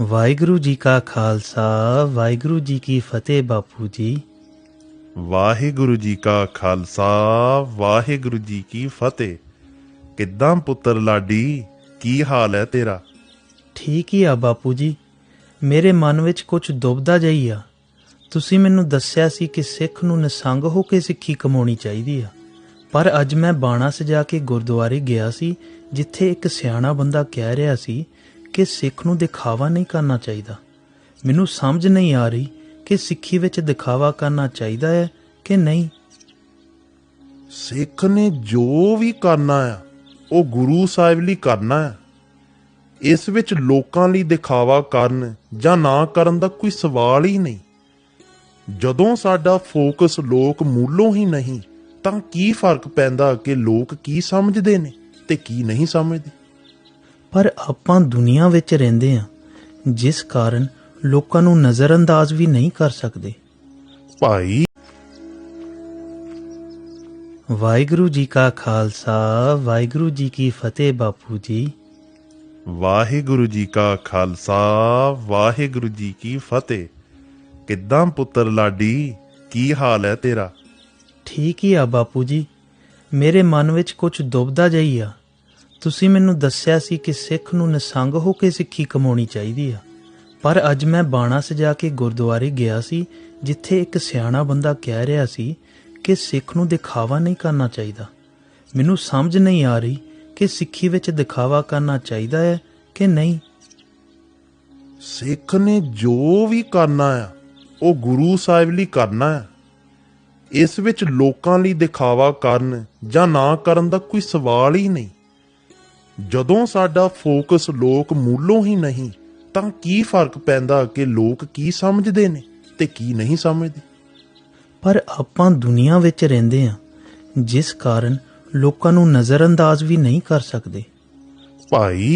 ਵਾਹਿਗੁਰੂ ਜੀ ਕਾ ਖਾਲਸਾ ਵਾਹਿਗੁਰੂ ਜੀ ਕੀ ਫਤਿਹ ਬਾਪੂ ਜੀ। ਵਾਹਿਗੁਰੂ ਜੀ ਕਾ ਖਾਲਸਾ ਵਾਹਿਗੁਰੂ ਜੀ ਕੀ ਫਤਿਹ। ਕਿੱਦਾਂ ਪੁੱਤਰ ਲਾਡੀ ਕੀ ਹਾਲ ਹੈ ਤੇਰਾ? ਠੀਕ ਹੀ ਆ ਬਾਪੂ ਜੀ। ਮੇਰੇ ਮਨ ਵਿੱਚ ਕੁਝ ਦੁਬਦਾ ਜਈ ਆ। ਤੁਸੀਂ ਮੈਨੂੰ ਦੱਸਿਆ ਸੀ ਕਿ ਸਿੱਖ ਨੂੰ ਨਿਸੰਗ ਹੋ ਕੇ ਸਿੱਖੀ ਕਮਾਉਣੀ ਚਾਹੀਦੀ ਆ। ਪਰ ਅੱਜ ਮੈਂ ਬਾਣਾ ਸਜਾ ਕੇ ਗੁਰਦੁਆਰੇ ਗਿਆ ਸੀ ਜਿੱਥੇ ਇੱਕ ਸਿਆਣਾ ਬੰਦਾ ਕਹਿ ਰਿਹਾ ਸੀ ਕਿ ਸਿੱਖ ਨੂੰ ਦਿਖਾਵਾ ਨਹੀਂ ਕਰਨਾ ਚਾਹੀਦਾ। ਮੈਨੂੰ ਸਮਝ ਨਹੀਂ ਆ ਰਹੀ ਕਿ ਸਿੱਖੀ ਵਿੱਚ ਦਿਖਾਵਾ ਕਰਨਾ ਚਾਹੀਦਾ ਹੈ ਕਿ ਨਹੀਂ। ਸਿੱਖ ਨੇ ਜੋ ਵੀ ਕਰਨਾ ਆ ਉਹ ਗੁਰੂ ਸਾਹਿਬ ਲਈ ਕਰਨਾ ਹੈ। ਇਸ ਵਿੱਚ ਲੋਕਾਂ ਲਈ ਦਿਖਾਵਾ ਕਰਨ ਜਾਂ ਨਾ ਕਰਨ ਦਾ ਕੋਈ ਸਵਾਲ ਹੀ ਨਹੀਂ। ਜਦੋਂ ਸਾਡਾ ਫੋਕਸ ਲੋਕ ਮੂਲੋਂ ਹੀ ਨਹੀਂ, ਤਾਂ ਕੀ ਫ਼ਰਕ ਪੈਂਦਾ ਕਿ ਲੋਕ ਕੀ ਸਮਝਦੇ ਨੇ ਤੇ ਕੀ ਨਹੀਂ ਸਮਝਦੇ? ਪਰ ਆਪਾਂ ਦੁਨੀਆ ਵਿੱਚ ਰਹਿੰਦੇ ਹਾਂ ਜਿਸ ਕਾਰਨ ਲੋਕਾਂ ਨੂੰ ਨਜ਼ਰਅੰਦਾਜ਼ ਵੀ ਨਹੀਂ ਕਰ ਸਕਦੇ। ਭਾਈ। ਵਾਹਿਗੁਰੂ ਜੀ ਕਾ ਖਾਲਸਾ ਵਾਹਿਗੁਰੂ ਜੀ ਕੀ ਫਤਿਹ ਬਾਪੂ ਜੀ। ਵਾਹਿਗੁਰੂ ਜੀ ਕਾ ਖਾਲਸਾ ਵਾਹਿਗੁਰੂ ਜੀ ਕੀ ਫਤਿਹ। ਕਿੱਦਾਂ ਪੁੱਤਰ ਲਾਡੀ ਕੀ ਹਾਲ ਹੈ ਤੇਰਾ? ਠੀਕ ਹੀ ਆ ਬਾਪੂ ਜੀ। ਮੇਰੇ ਮਨ ਵਿੱਚ ਕੁਝ ਦੁਬਦਾ ਜਈ ਆ। ਤੁਸੀਂ ਮੈਨੂੰ ਦੱਸਿਆ ਸੀ ਕਿ ਸਿੱਖ ਨੂੰ ਨਿਸੰਗ ਹੋ ਕੇ ਸਿੱਖੀ ਕਮਾਉਣੀ ਚਾਹੀਦੀ ਆ। ਪਰ ਅੱਜ ਮੈਂ ਬਾਣਾ ਸਜਾ ਕੇ ਗੁਰਦੁਆਰੇ ਗਿਆ ਸੀ, ਜਿੱਥੇ ਇੱਕ ਸਿਆਣਾ ਬੰਦਾ ਕਹਿ ਰਿਹਾ ਸੀ ਕਿ ਸਿੱਖ ਨੂੰ ਦਿਖਾਵਾ ਨਹੀਂ ਕਰਨਾ ਚਾਹੀਦਾ। ਮੈਨੂੰ ਸਮਝ ਨਹੀਂ ਆ ਰਹੀ ਕਿ ਸਿੱਖੀ ਵਿੱਚ ਦਿਖਾਵਾ ਕਰਨਾ ਚਾਹੀਦਾ ਹੈ ਕਿ ਨਹੀਂ। ਸਿੱਖ ਨੇ ਜੋ ਵੀ ਕਰਨਾ ਆ, ਉਹ ਗੁਰੂ ਸਾਹਿਬ ਲਈ ਕਰਨਾ ਹੈ ਇਸ ਵਿੱਚ ਲੋਕਾਂ ਲਈ ਦਿਖਾਵਾ ਕਰਨ ਜਾਂ ਨਾ ਕਰਨ ਦਾ ਕੋਈ ਸਵਾਲ ਹੀ ਨਹੀਂ। ਜਦੋਂ ਸਾਡਾ ਫੋਕਸ ਲੋਕ ਮੂਲੋਂ ਹੀ ਨਹੀਂ ਤਾਂ ਕੀ ਫ਼ਰਕ ਪੈਂਦਾ ਕਿ ਲੋਕ ਕੀ ਸਮਝਦੇ ਨੇ ਤੇ ਕੀ ਨਹੀਂ ਸਮਝਦੇ? ਪਰ ਆਪਾਂ ਦੁਨੀਆ ਵਿੱਚ ਰਹਿੰਦੇ ਹਾਂ ਜਿਸ ਕਾਰਨ ਲੋਕਾਂ ਨੂੰ ਨਜ਼ਰਅੰਦਾਜ਼ ਵੀ ਨਹੀਂ ਕਰ ਸਕਦੇ। ਭਾਈ